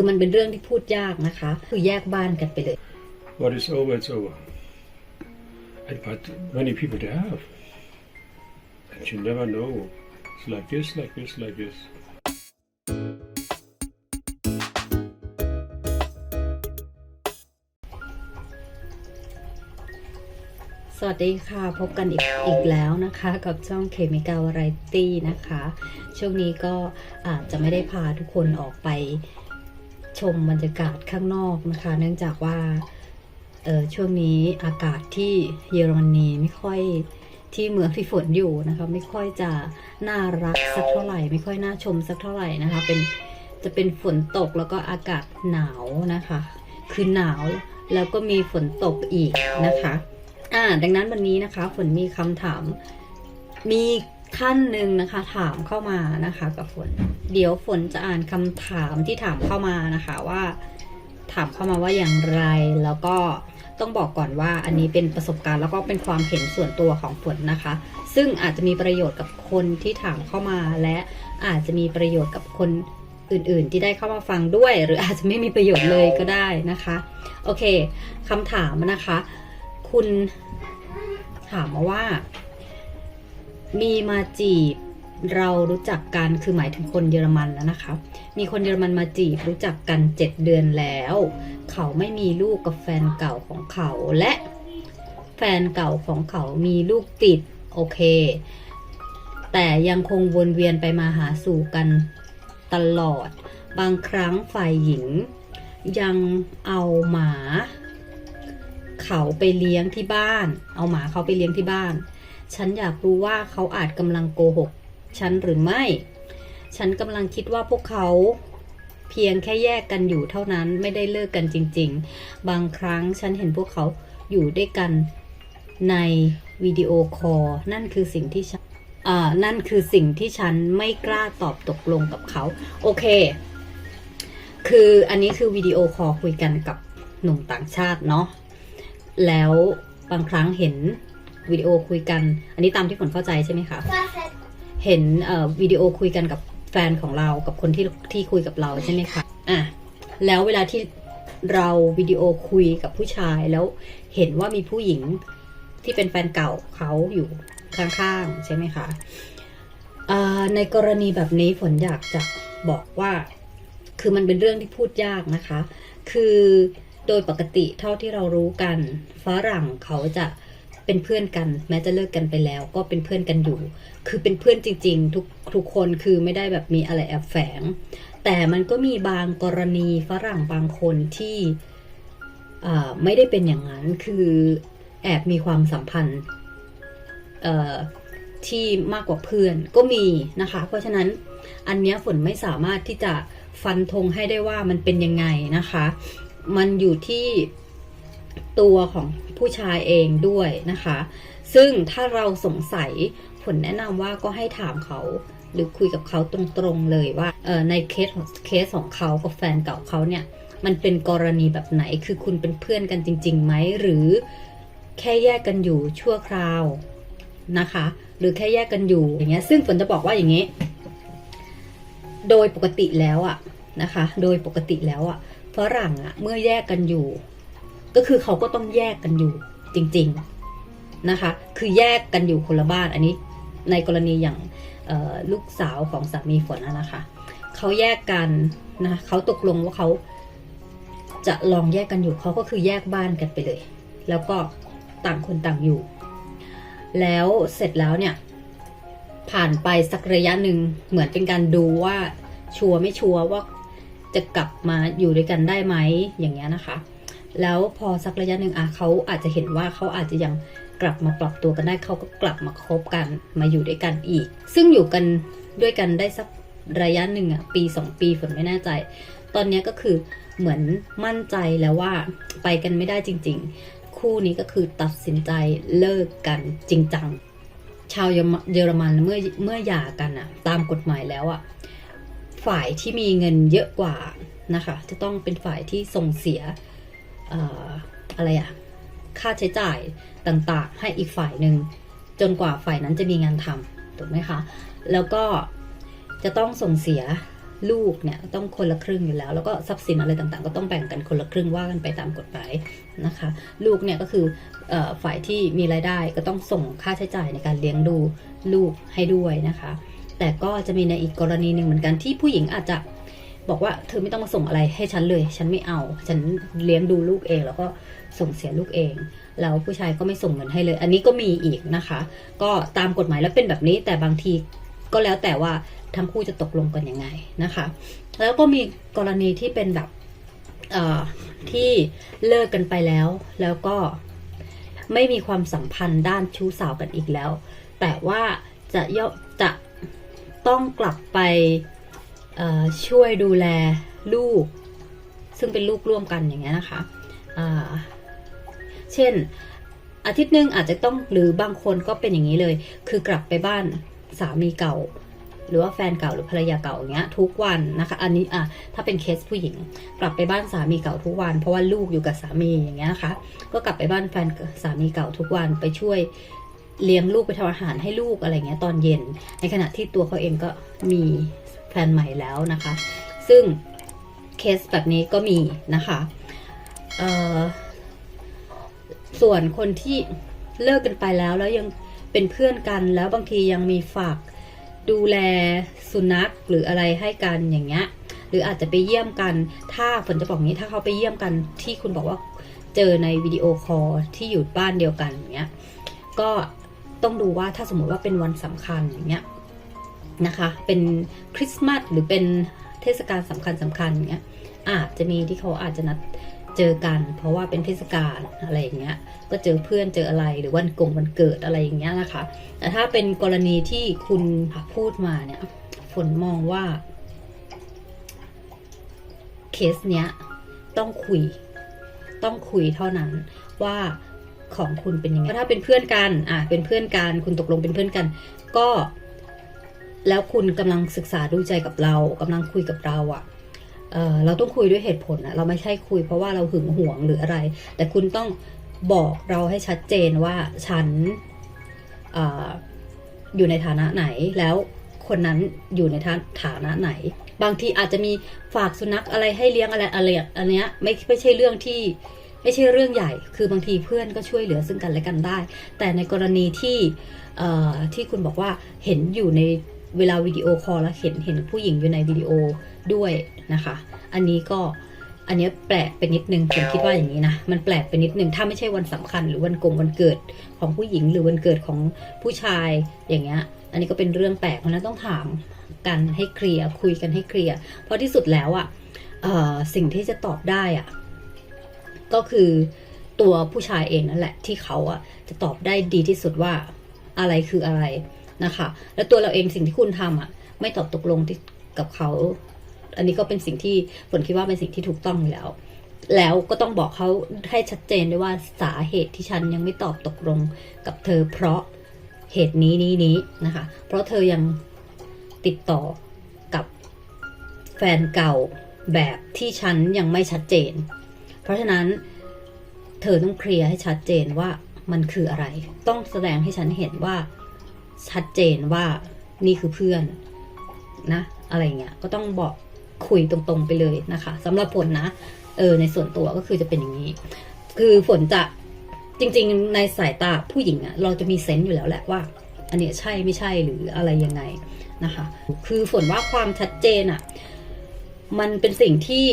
คือมันเป็นเรื่องที่พูดยากนะคะ คือแยกบ้านกันไปเลย What is over, it's over. And but many people they have. And you never know. It's like this, like this, like this. สวัสดีค่ะ พบกันอีกอีกแล้วนะคะ กับช่องเคมิกาวไรตี้นะคะ ช่วงนี้ก็อาจจะไม่ได้พาทุกคนออกไป ชมบรรยากาศข้างนอกนะคะ เนื่องจากว่าช่วงนี้อากาศที่เยอรมนีไม่ค่อยที่เมืองที่ฝนอยู่นะคะ ไม่ค่อยจะน่ารักสักเท่าไหร่ ไม่ค่อยน่าชมสักเท่าไหร่นะคะ เป็นจะเป็นฝนตกแล้วก็อากาศหนาวนะคะ คือหนาวแล้วก็มีฝนตกอีกนะคะ อ่า ดังนั้นวันนี้นะคะฝนมีคำถามมี ท่านหนึ่งนะคะ ถามเข้ามานะคะ กับฝน เดี๋ยวฝนจะอ่านคำถามที่ถามเข้ามานะคะว่า ถามเข้ามาว่าอย่างไรแล้วก็ต้องบอกก่อนว่าอันนี้เป็นประสบการณ์แล้วก็เป็นความเห็นส่วนตัวของฝนนะคะ ซึ่งอาจจะมีประโยชน์กับคนที่ถามเข้ามาและอาจจะมีประโยชน์กับคนอื่นๆ ที่ได้เข้ามาฟังด้วย หรืออาจจะไม่มีประโยชน์เลยก็ได้นะคะ โอเคคำถามนะคะ คุณถามมาว่า มีมาจีบเรารู้จักกันคือหมายถึงคนเยอรมันแล้วนะคะ มีคนเยอรมันมาจีบรู้จักกันเจ็ดเดือนแล้ว เขาไม่มีลูกกับแฟนเก่าของเขาและแฟนเก่าของเขามีลูกติดโอเค แต่ยังคงวนเวียนไปมาหาสู่กันตลอด บางครั้งฝ่ายหญิง ยังเอาหมา เขาไปเลี้ยงที่บ้าน เอาหมาเขาไปเลี้ยงที่บ้าน ฉันอยากรู้ว่าเขาอาจกำลังโกหก ฉันหรือไม่ ฉันกำลังคิดว่าพวกเขาเพียงแค่แยกกันอยู่เท่านั้นไม่ได้เลิกกันจริง ๆ บางครั้งฉันเห็นพวกเขาอยู่ด้วยกันในวิดีโอคอลนั่นคือสิ่งที่ฉันอ่านั่นคือสิ่งที่ฉันไม่กล้าตอบตกลงกับเขา โอเค คืออันนี้คือวิดีโอคอลคุยกันกับหนุ่มต่างชาติเนาะแล้วบางครั้งเห็น วิดีโอคุยกัน อันนี้ตามที่ฝนเข้าใจใช่ไหมคะ เห็นเอ่อวิดีโอคุยกันกับแฟนของเรากับคนที่ที่คุยกับเราใช่ไหมคะอะแล้วเวลาที่เราวิดีโอคุยกับผู้ชายแล้วเห็นว่ามีผู้หญิงที่เป็นแฟนเก่าเขาอยู่ข้างๆใช่ไหมคะอ่าในกรณีแบบนี้ฝนอยากจะบอกว่า คือมันเป็นเรื่องที่พูดยากนะคะ คือโดยปกติเท่าที่เรารู้กันฝรั่งเขาจะ เป็นเพื่อนกัน แม้จะเลิกกันไปแล้ว ก็เป็นเพื่อนกันอยู่ คือเป็นเพื่อนจริง ๆ ทุกทุกคนคือไม่ได้แบบมีอะไรแอบแฝง แต่มันก็มีบางกรณีฝรั่งบางคนที่ไม่ได้เป็นอย่างนั้นคือแอบมีความสัมพันธ์ที่มากกว่าเพื่อนก็มีนะคะ เพราะฉะนั้นอันเนี้ยฝนไม่สามารถที่จะฟันธงให้ได้ว่ามันเป็นยังไงนะคะ มันอยู่ที่ ตัวของผู้ชายเองด้วยนะคะ ซึ่งถ้าเราสงสัยผลแนะนำว่าก็ให้ถามเขาหรือคุยกับเขาตรงๆเลยว่าในเคสของเคสของเขากับแฟนเก่าเขาเนี่ย มันเป็นกรณีแบบไหนคือคุณเป็นเพื่อนกันจริงๆไหมหรือแค่แยกกันอยู่ชั่วคราวนะคะ หรือแค่แยกกันอยู่อย่างเงี้ยซึ่งฝนจะบอกว่าอย่างนี้ โดยปกติแล้วอะนะคะ โดยปกติแล้วอะฝรั่งอะเมื่อแยกกันอยู่ ก็คือเขาก็ต้องแยกกันอยู่จริงๆนะคะ คือแยกกันอยู่คนละบ้านอันนี้ในกรณีอย่างลูกสาวของสามีฝนนะนะคะเขาแยกกันนะะเขาตกลงว่าเขาจะลองแยกกันอยู่เขาก็คือแยกบ้านกันไปเลย แล้วก็ต่างคนต่างอยู่ แล้วเสร็จแล้วเนี่ย ผ่านไปสักระยะหนึ่งเหมือนเป็นการดูว่าชัวร์ไม่ชัวร์ว่าจะกลับมาอยู่ด้วยกันได้ไหมอย่างเงี้ยนะคะ แล้วพอสักระยะหนึ่งอะเขาอาจจะเห็นว่าเขาอาจจะยังกลับมาปรับตัวกันได้เขาก็กลับมาคบกันมาอยู่ด้วยกันอีก ซึ่งอยู่กันด้วยกันได้สักระยะหนึ่งอะปีสองปีฝนไม่แน่ใจ ตอนนี้ก็คือเหมือนมั่นใจแล้วว่าไปกันไม่ได้จริง ๆ คู่นี้ก็คือตัดสินใจเลิกกันจริงจังชาวเยอรมเยอรมันเมื่อเมื่อหย่ากันอะ ตามกฎหมายแล้วอะฝ่ายที่มีเงินเยอะกว่านะคะ จะต้องเป็นฝ่ายที่ส่งเสีย อะไรอะค่าใช้จ่ายต่างๆ ให้อีกฝ่ายหนึ่งจนกว่าฝ่ายนั้นจะมีงานทำถูกไหมคะ แล้วก็จะต้องส่งเสียลูกเนี่ยต้องคนละครึ่งอยู่แล้ว แล้วก็ทรัพย์สินอะไรต่างๆ ก็ต้องแบ่งกันคนละครึ่งว่ากันไปตามกฎหมายนะคะ ลูกเนี่ยก็คือออฝ่ายที่มีรายได้ก็ต้องส่งค่าใช้จ่ายในการเลี้ยงดูลูกให้ด้วยนะคะ แต่ก็จะมีในอีกกรณีหนึ่งเหมือนกันที่ผู้หญิงอาจจะ บอกว่าเธอไม่ต้องมาส่งอะไรให้ฉันเลย ฉันไม่เอา ฉันเลี้ยงดูลูกเอง แล้วก็ส่งเสียลูกเอง แล้วผู้ชายก็ไม่ส่งเงินให้เลย อันนี้ก็มีอีกนะคะ ก็ตามกฎหมายแล้วเป็นแบบนี้ แต่บางทีก็แล้วแต่ว่าทั้งคู่จะตกลงกันยังไงนะคะ แล้วก็มีกรณีที่เป็นแบบที่เลิกกันไปแล้ว แล้วก็ไม่มีความสัมพันธ์ด้านชู้สาวกันอีกแล้ว แต่ว่าจะย่อจะต้องกลับไป ช่วยดูแลลูก ซึ่งเป็นลูกร่วมกันอย่างเงี้ยนะคะเช่น อาทิตย์หนึ่งอาจจะต้องหรือบางคนก็เป็นอย่างนี้เลย คือกลับไปบ้านสามีเก่า หรือว่าแฟนเก่าหรือภรรยาเก่าอย่างเงี้ยทุกวันนะคะ อันนี้อะถ้าเป็นเคสผู้หญิง กลับไปบ้านสามีเก่าทุกวัน เพราะว่าลูกอยู่กับสามีอย่างเงี้ยนะคะ ก็กลับไปบ้านแฟนสามีเก่าทุกวันไปช่วยเลี้ยงลูกไปทำอาหารให้ลูกอะไรเงี้ยตอนเย็น ในขณะที่ตัวเขาเองก็มี แฟนใหม่แล้วนะคะ ซึ่งเคสแบบนี้ก็มีนะคะส่วนคนที่เลิกกันไปแล้วแล้วยังเป็นเพื่อนกันแล้วบางทียังมีฝากดูแลสุนัขหรืออะไรให้กันอย่างเงี้ยหรืออาจจะไปเยี่ยมกัน ถ้าฝนจะบอกงี้ถ้าเขาไปเยี่ยมกันที่คุณบอกว่าเจอในวิดีโอคอลที่อยู่บ้านเดียวกันอย่างเงี้ยก็ต้องดูว่าถ้าสมมติว่าเป็นวันสำคัญอย่างเงี้ย นะคะ เป็นคริสต์มาสหรือเป็นเทศกาลสำคัญสำคัญอย่างเงี้ยอาจจะมีที่เขาอาจจะนัดเจอกัน เพราะว่าเป็นเทศกาลอะไรอย่างเงี้ย ก็เจอเพื่อนเจออะไรหรือวันกงวันเกิดอะไรอย่างเงี้ยนะคะ แต่ถ้าเป็นกรณีที่คุณพูดมาเนี่ย ฝนมองว่าเคสเนี้ยต้องคุย ต้องคุยเท่านั้นว่าของคุณเป็นยังไงถ้าเป็นเพื่อนกัน อะเป็นเพื่อนกัน คุณตกลงเป็นเพื่อนกัน ก็ แล้วคุณกำลังศึกษาดูใจกับเรากำลังคุยกับเราอะ่ะเเราต้องคุยด้วยเหตุผลอะเราไม่ใช่คุยเพราะว่าเราหึงหวงหรืออะไร แต่คุณต้องบอกเราให้ชัดเจนว่าฉันออยู่ในฐานะไหนแล้วคนนั้นอยู่ในฐานะไหน บางทีอาจจะมีฝากสุนัขอะไรให้เลี้ยงอะไรอะไรอันเนี้ยไม่ไม่ใช่เรื่องที่ไม่ใช่เรื่องใหญ่ คือบางทีเพื่อนก็ช่วยเหลือซึ่งกันและกันได้ แต่ในกรณีที่ที่คุณบอกว่าเห็นอยู่ใน เวลาวิดีโอคอลแล้วเห็นเห็นผู้หญิงอยู่ในวิดีโอด้วยนะคะ อันนี้ก็อันนี้แปลกไปนิดนึงผมคิดว่าอย่างนี้นะมันแปลกไปนิดนึงถ้าไม่ใช่วันสำคัญ หรือวันกงวันเกิดของผู้หญิงหรือวันเกิดของผู้ชายอย่างเงี้ย อันนี้ก็เป็นเรื่องแปลกเพราะนั้นต้องถามกันให้เคลียร์คุยกันให้เคลียร์เพราะที่สุดแล้วอะ่ะสิ่งที่จะตอบได้อะ่ะก็คือตัวผู้ชายเองนั่นแหละที่เขาอะ่ะจะตอบได้ดีที่สุดว่าอะไรคืออะไร นะคะ แล้วตัวเราเองสิ่งที่คุณทำอะ ไม่ตอบตกลงที่กับเขา อันนี้ก็เป็นสิ่งที่ฝนคิดว่าเป็นสิ่งที่ถูกต้องแล้ว แล้วก็ต้องบอกเขาให้ชัดเจนด้วยว่าสาเหตุที่ฉันยังไม่ตอบตกลงกับเธอ เพราะเหตุนี้นี้นี้นะคะ เพราะเธอยังติดต่อกับแฟนเก่าแบบที่ฉันยังไม่ชัดเจน เพราะฉะนั้นเธอต้องเคลียร์ให้ชัดเจนว่ามันคืออะไร ต้องแสดงให้ฉันเห็นว่า ชัดเจนว่านี่คือเพื่อนนะอะไรเงี้ยก็ต้องบอกคุยตรงๆไปเลยนะคะสำหรับฝนนะเออในส่วนตัวก็คือจะเป็นอย่างนี้ คือฝนจะจริง ๆ ในสายตาผู้หญิงอะเราจะมีเซนต์อยู่แล้วแหละว่า อันเนี้ยใช่ไม่ใช่หรืออะไรยังไงนะคะ คือฝนว่าความชัดเจนอะมันเป็นสิ่งที่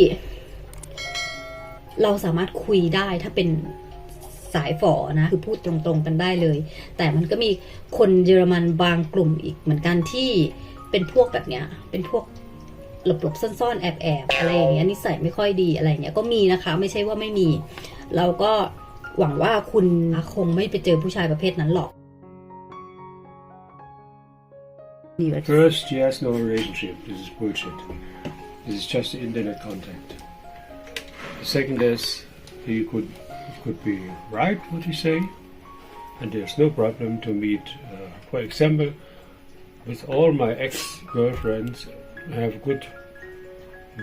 เราสามารถคุยได้ถ้าเป็น สายฝอนะคือพูดตรงๆกันได้เลย แต่มันก็มีคนเยอรมันบางกลุ่มอีกเหมือนกันที่เป็นพวกแบบเนี้ยเป็นพวกหลบๆซ่อนๆแอบๆอะไรอย่างเงี้ยนิสัยไม่ค่อยดีอะไรเงี้ยก็มีนะคะ ไม่ใช่ว่าไม่มี เราก็หวังว่าคุณคงไม่ไปเจอผู้ชายประเภทนั้นหรอก First, she has no relationship. This is bullshit. This is just internet contact. The second is he could could be right what he say, and there's no problem to meet. Uh, for example, with all my ex-girlfriends, I have good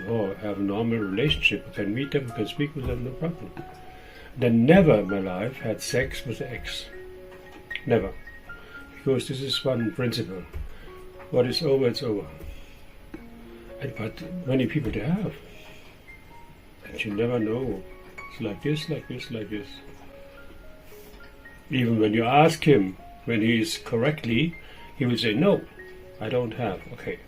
or have a normal relationship. I can meet them, I can speak with them, no problem. Then never in my life had sex with an ex. Never. Because this is one principle. What is over, it's over. And- But many people they have. And you never know. It's like this, like this, like this. Even when you ask him when he is correctly, he will say, No, I don't have. Okay.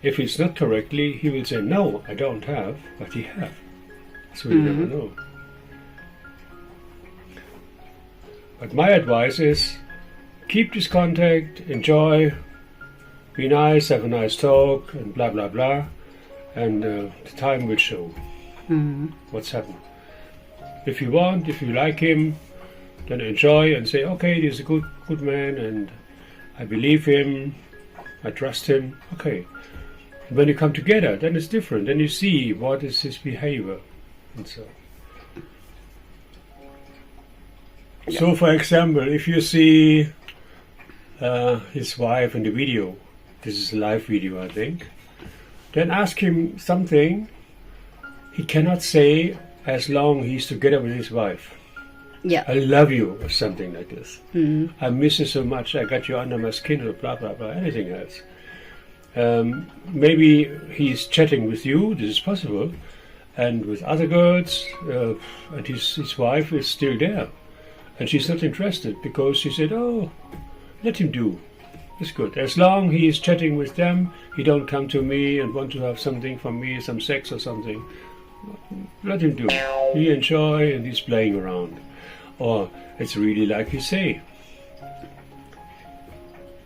If it's not correctly, he will say, No, I don't have, but he have. So you never know. But my advice is keep this contact, enjoy, be nice, have a nice talk, and blah blah blah. And uh, the time will show what's happened. If you want, if you like him, then enjoy and say, okay, he's a good good man, and I believe him, I trust him. Okay. When you come together, then it's different. Then you see what is his behavior, and so. So, for example, if you see uh, his wife in the video, this is a live video, I think, then ask him something he cannot say as long he's together with his wife. yeah I love you, or something like this. I miss you so much, I got you under my skin, or blah, blah, blah, anything else. Um, maybe he's chatting with you, this is possible, and with other girls, uh, and his, his wife is still there. And she's not interested because she said, oh, let him do. It's good. As long he is chatting with them, he don't come to me and want to have something from me, some sex or something. Let him do. He enjoy and he's playing around. Or it's really like you say.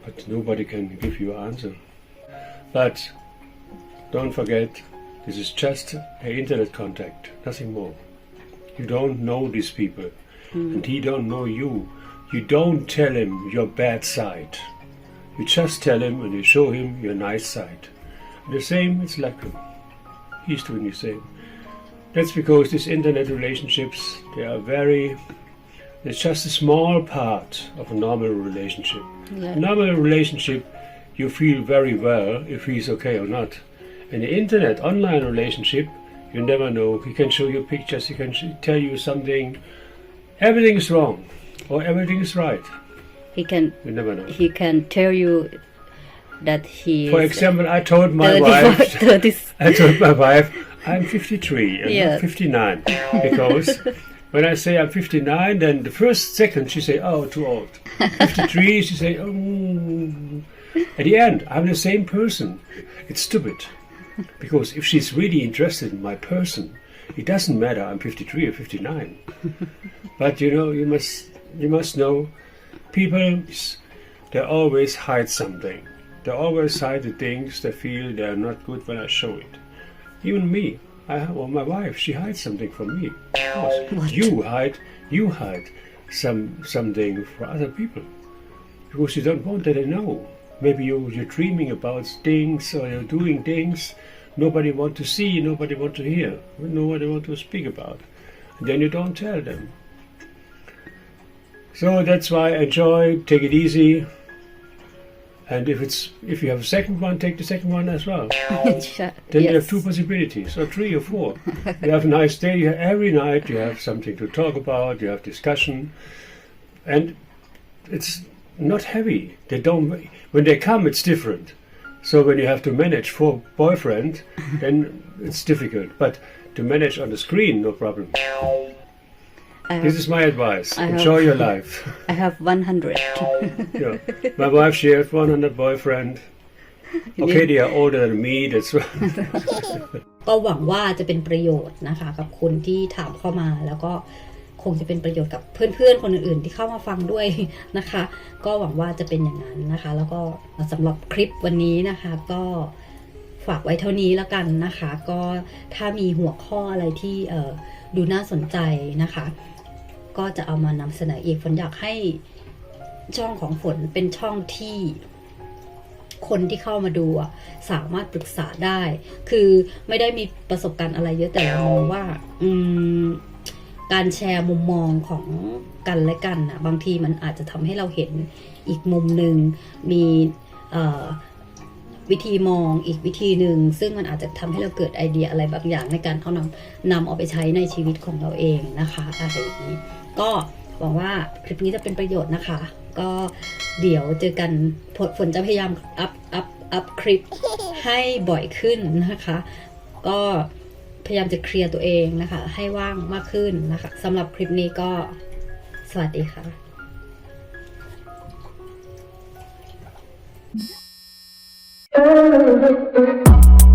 But nobody can give you an answer. But don't forget, this is just an internet contact, nothing more. You don't know these people, hmm. and he don't know you. You don't tell him your bad side. You just tell him and you show him your nice side. The same, it's like he's doing the same. That's because these internet relationships, they are very, it's just a small part of a normal relationship. Yeah. Normal relationship, you feel very well if he's okay or not. In the internet, online relationship, you never know. He can show you pictures, he can sh- tell you something. Everything is wrong or everything is right. he can You never know. he can tell you that he For example, I told my 30, wife, 30 I told my wife, I'm 53 and not 59 because when I say I'm 59, then the first second she say, "Oh, too old." 53, she say, "Oh." Mm. At the end, I'm the same person. It's stupid because if she's really interested in my person, it doesn't matter I'm 53 or 59. but you know, you must you must know, people they always hide something. They always hide the things they feel they're not good when I show it. Even me, I have, well, my wife, she hides something from me. Of course, you hide, you hide some something for other people because you don't want that they know. Maybe you you're dreaming about things or you're doing things nobody want to see, nobody want to hear, nobody want to speak about. And then you don't tell them. So that's why enjoy, take it easy. And if it's if you have a second one, take the second one as well. Sure. Then you have two possibilities, or three or four. you have a nice day. You have, every night you have something to talk about. You have discussion, and it's not heavy. They don't. When they come, it's different. So when you have to manage four boyfriend, then it's difficult. But to manage on the screen, no problem. I This have, is my advice. I have- Enjoy your life. I have 100 yeah. My wife, she has 100 boyfriend. Okay, they are older than me. That's why. ก็หวังว่าจะเป็นประโยชน์นะคะ กับคนที่ถามเข้ามาแล้วก็คงจะเป็นประโยชน์กับเพื่อนๆ คนอื่นๆ ที่เข้ามาฟังด้วยนะคะ ก็หวังว่าจะเป็นอย่างนั้นนะคะ แล้วก็สำหรับคลิปวันนี้นะคะ ก็ฝากไว้เท่านี้แล้วกันนะคะ ก็ถ้ามีหัวข้ออะไรที่เอ่อดูน่าสนใจนะคะ ก็จะเอามานำเสนออีกฝนอยากให้ช่องของฝนเป็นช่องที่คนที่เข้ามาดูสามารถปรึกษาได้ คือไม่ได้มีประสบการณ์อะไรเยอะแต่เรามองว่าการแชร์มุมมองของกันและกันนะบางทีมันอาจจะทำให้เราเห็นอีกมุมหนึ่งมี วิธีมองอีกวิธีหนึ่ง ซึ่งมันอาจจะทำให้เราเกิดไอเดียอะไรบางอย่างในการเอานำนำเอาไปใช้ในชีวิตของเราเองนะคะอะไรอย่างนี้ ก็หวังว่าคลิปนี้จะเป็นประโยชน์นะคะ ก็เดี๋ยวเจอกันฝนจะพยายามอัพอัพอัพคลิปให้บ่อยขึ้นนะคะ ก็พยายามจะเคลียร์ตัวเองนะคะ ให้ว่างมากขึ้นนะคะสำหรับคลิปนี้ก็สวัสดีค่ะ Oh,